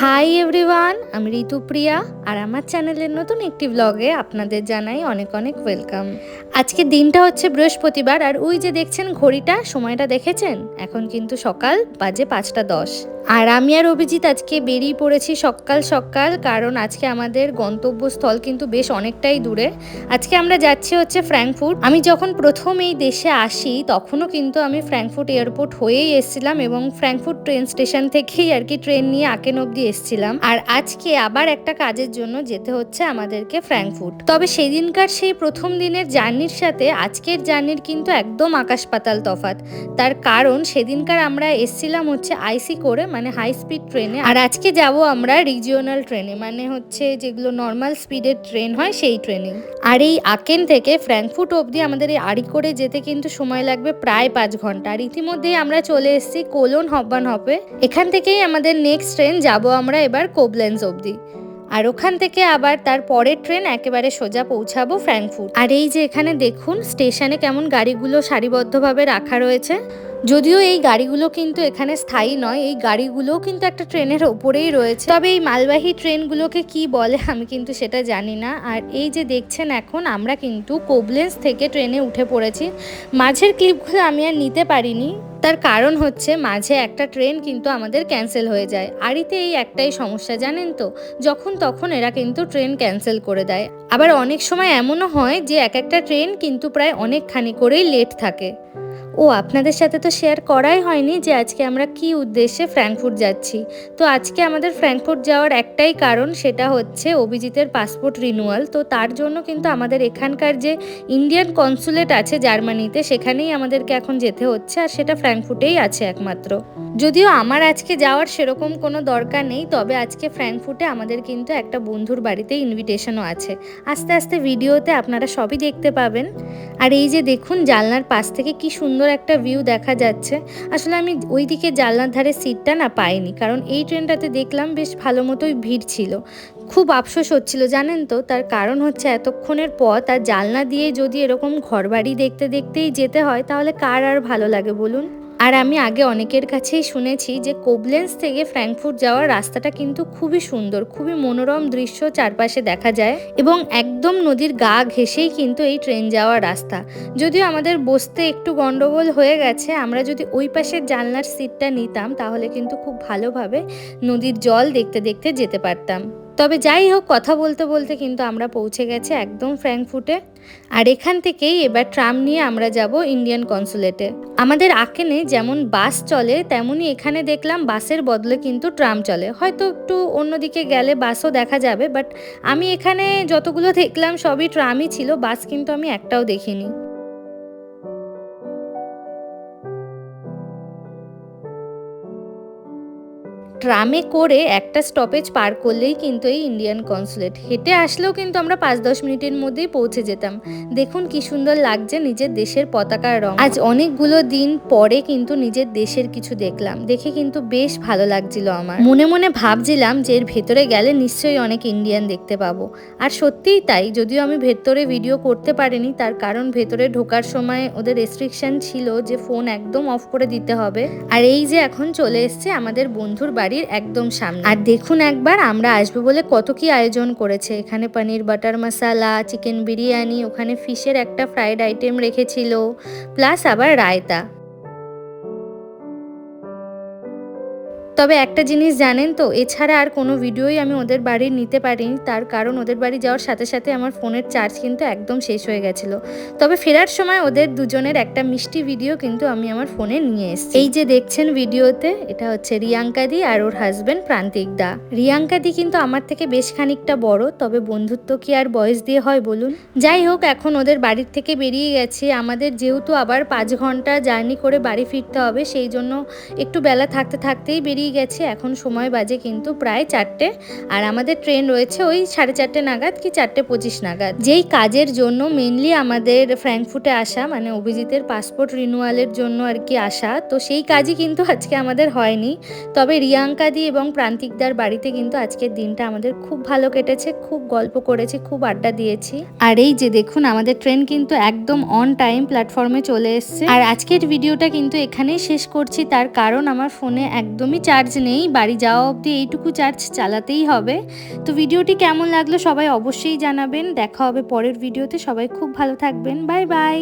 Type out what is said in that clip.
Hi everyone আমি ঋতুপ্রিয়া আর আমার চ্যানেলের নতুন একটি ব্লগে আপনাদের জানাই অনেক অনেক ওয়েলকাম আজকে দিনটা হচ্ছে বৃহস্পতিবার আর ওই যে দেখছেন ঘড়িটা, সময়টা দেখেছেন? এখন কিন্তু সকাল বাজে পাঁচটা দশ। আর আমি আর অভিজিৎ আজকে বেরিয়ে পড়েছি সকাল সকাল, কারণ আজকে আমাদের গন্তব্যস্থল কিন্তু বেশ অনেকটাই দূরে। আজকে আমরা যাচ্ছি হচ্ছে ফ্র্যাঙ্কফুট আমি যখন প্রথম এই দেশে আসি, তখনও কিন্তু আমি ফ্র্যাঙ্কফুট এয়ারপোর্ট হয়েই এসেছিলাম এবং ফ্র্যাঙ্কফুট ট্রেন স্টেশন থেকেই আর কি ট্রেন নিয়ে আকেন অব্দি এসেছিলাম। আর আজকে আবার একটা কাজের জন্য যেতে হচ্ছে আমাদেরকে ফ্র্যাঙ্কফুট তবে সেদিনকার সেই প্রথম দিনের জার্নির সাথে আজকের জার্নির কিন্তু একদম আকাশ পাতাল তফাত তার কারণ সেদিনকার আমরা এসছিলাম হচ্ছে আইসি করে মানে হাই স্পিড ট্রেনে। আর আজকে যাব আমরা রিজিওনাল ট্রেনে মানে হচ্ছে যেগুলো নর্মাল স্পিডের ট্রেন হয় সেই ট্রেনে আর এই আকেন থেকে ফ্র্যাঙ্কফুট অবধি আমাদের এই আড়ি করে যেতে কিন্তু সময় লাগবে প্রায় পাঁচ ঘণ্টা। আর ইতিমধ্যেই আমরা চলে এসেছি কোলন হব্বান হপে এখান থেকেই আমাদের নেক্সট ট্রেন যাব আমরা এবার কোবলেন্স অবধি। আর ওখান থেকে আবার তার পরের ট্রেন একেবারে সোজা পৌঁছাবো ফ্র্যাঙ্কফুট আর এই যে এখানে দেখুন, স্টেশনে কেমন গাড়িগুলো সারিবদ্ধভাবে রাখা রয়েছে। যদিও এই গাড়িগুলো কিন্তু এখানে স্থায়ী নয়, এই গাড়িগুলোও কিন্তু একটা ট্রেনের ওপরেই রয়েছে। তবে এই মালবাহী ট্রেনগুলোকে কি বলে আমি কিন্তু সেটা জানি না। আর এই যে দেখছেন এখন, আমরা কিন্তু কোবলেন্স থেকে ট্রেনে উঠে পড়েছি। মাঝের ক্লিপগুলো আমি আর নিতে পারিনি। তার কারণ হচ্ছে মাঝে একটা ট্রেন কিন্তু আমাদের ক্যান্সেল হয়ে যায়। আড়িতে এই একটাই সমস্যা, জানেন তো? যখন তখন এরা কিন্তু ট্রেন ক্যান্সেল করে দেয়। আবার অনেক সময় এমনও হয় যে এক একটা ট্রেন কিন্তু প্রায় অনেকখানি করেই লেট থাকে। ও আপনাদের সাথে তো শেয়ার করাই হয়নি যে আজকে আমরা কি উদ্দেশ্যে ফ্র্যাঙ্কফুট যাচ্ছি। তো আজকে আমাদের ফ্র্যাঙ্কফুট যাওয়ার একটাই কারণ সেটা হচ্ছে অভিজিতের পাসপোর্ট রিনুয়াল তো তার জন্য কিন্তু আমাদের এখানকার যে ইন্ডিয়ান কনসুলেট আছে জার্মানিতে, সেখানেই আমাদেরকে এখন যেতে হচ্ছে আর সেটা ফ্র্যাঙ্কফুটেই আছে একমাত্র। যদিও আমার আজকে যাওয়ার সেরকম কোনো দরকার নেই, তবে আজকে ফ্র্যাঙ্কফুটে আমাদের কিন্তু একটা বন্ধুর বাড়িতে ইনভিটেশনও আছে। আস্তে আস্তে ভিডিওতে আপনারা সবই দেখতে পাবেন। আর এই যে দেখুন, জানলার পাশ থেকে কি সুন্দর একটা ভিউ দেখা যাচ্ছে। আসলে আমি ওই দিকে জানলার ধারে সিটটা না পাইনি, কারণ এই ট্রেনটাতে দেখলাম বেশ ভালো মতোই ভিড় ছিল। খুব আফসোস হচ্ছিল, জানেন তো? তার কারণ হচ্ছে এতক্ষণের পথ, আর জানলা দিয়ে যদি এরকম ঘরবাড়ি দেখতে দেখতেই যেতে হয়, তাহলে কার আর ভালো লাগে বলুন? আর আমি আগে অনেকের কাছেই শুনেছি যে কোবলেন্স থেকে ফ্র্যাঙ্কফুট যাওয়ার রাস্তাটা কিন্তু খুবই সুন্দর, খুবই মনোরম দৃশ্য চারপাশে দেখা যায় এবং একদম নদীর গা ঘেঁষেই কিন্তু এই ট্রেন যাওয়ার রাস্তা। যদিও আমাদের বসতে একটু গন্ডগোল হয়ে গেছে, আমরা যদি ওই পাশের জানলার সিটটা নিতাম তাহলে কিন্তু খুব ভালোভাবে নদীর জল দেখতে দেখতে যেতে পারতাম। তবে যাই হোক, কথা বলতে বলতে কিন্তু আমরা পৌঁছে গেছি একদম ফ্র্যাঙ্কফুটে। আর এখান থেকেই এবার ট্রাম নিয়ে আমরা যাব ইন্ডিয়ান কনসুলেটে। আমাদের আকেনে যেমন বাস চলে তেমনই এখানে দেখলাম বাসের বদলে কিন্তু ট্রাম চলে। হয়তো একটু অন্যদিকে গেলে বাসও দেখা যাবে, বাট আমি এখানে যতগুলো দেখলাম সবই ট্রামই ছিল, বাস কিন্তু আমি একটাও দেখিনি। ট্রামে করে একটা স্টপেজ পার করলেই কিন্তু এই ইন্ডিয়ান কনসুলেট হেঁটে আসলেও কিন্তু আমরা পাঁচ দশ মিনিটের মধ্যেই পৌঁছে যেতাম। দেখুন কি সুন্দর লাগছে নিজের দেশের পতাকার রং। আজ অনেকগুলো দিন পরে কিন্তু নিজের দেশের কিছু দেখলাম। দেখে কিন্তু বেশ ভালো লাগছিল আমার। মনে মনে ভাবছিলাম যে এর ভেতরে গেলে নিশ্চয়ই অনেক ইন্ডিয়ান দেখতে পাবো। আর সত্যিই তাই, যদিও আমি ভেতরে ভিডিও করতে পারিনি, তার কারণ ভেতরে ঢোকার সময় ওদের রেস্ট্রিকশন ছিল যে ফোন একদম অফ করে দিতে হবে। আর এই যে এখন চলে এসছে আমাদের বন্ধুর বাড়ির একদম সামনে। আর দেখুন একবার, আমরা আসব বলে কত কি আয়োজন করেছে। এখানে পনির, বাটার মশালা, চিকেন বিরিয়ানি, ওখানে ফিশের একটা ফ্রাইড আইটেম রেখেছিল প্লাস আবার রায়তা। তবে একটা জিনিস জানেন তো, এছাড়া আর কোনো ভিডিওই আমি ওদের বাড়ির নিতে পারিনি। তার কারণ ওদের বাড়ি যাওয়ার সাথে সাথে আমার ফোনের চার্জ কিন্তু একদম শেষ হয়ে গেছিল। তবে ফেরার সময় ওদের দুজনের একটা মিষ্টি ভিডিও কিন্তু আমি আমার ফোনে নিয়ে এসেছি। এই যে দেখছেন ভিডিওতে, এটা হচ্ছে রিয়াঙ্কা দি আর ওর হাজব্যান্ড প্রান্তিক দা। রিয়াঙ্কা দি কিন্তু আমার থেকে বেশ খানিকটা বড়, তবে বন্ধুত্ব কি আর বয়স দিয়ে হয় বলুন? যাই হোক, এখন ওদের বাড়ির থেকে বেরিয়ে গেছি। আমাদের যেহেতু আবার পাঁচ ঘণ্টা জার্নি করে বাড়ি ফিরতে হবে, সেই জন্য একটু বেলা থাকতে থাকতেই বেরিয়ে গেছে। এখন সময় বাজে কিন্তু প্রায় চারটে। আর আমাদের ট্রেন রয়েছে ওই সাড়ে চারটে নাগাদ কি চারটে পঁচিশ নাগাদ। যেই কাজের জন্য মেনলি আমাদের ফ্র্যাঙ্কফুটে আসা মানে অভিজিতের পাসপোর্ট রিনুয়ালের জন্য আর কি আসা, তো সেই কাজই কিন্তু আজকে আমাদের হয়নি। তবে রিয়াঙ্কা দি এবং প্রান্তিকদার বাড়িতে কিন্তু আজকের দিনটা আমাদের খুব ভালো কেটেছে, খুব গল্প করেছি, খুব আড্ডা দিয়েছি। আর এই যে দেখুন, আমাদের ট্রেন কিন্তু একদম অন টাইম প্ল্যাটফর্মে চলে এসছে। আর আজকের ভিডিওটা কিন্তু এখানেই শেষ করছি। তার কারণ আমার ফোনে একদমই চার্জ চার্জ নেই, বাড়ি যাওয়া অবধি এইটুকু চার্জ চালাতেই হবে। তো ভিডিওটি কেমন লাগল সবাই অবশ্যই জানাবেন। দেখা হবে পরের ভিডিওতে। সবাই খুব ভালো থাকবেন। Bye bye.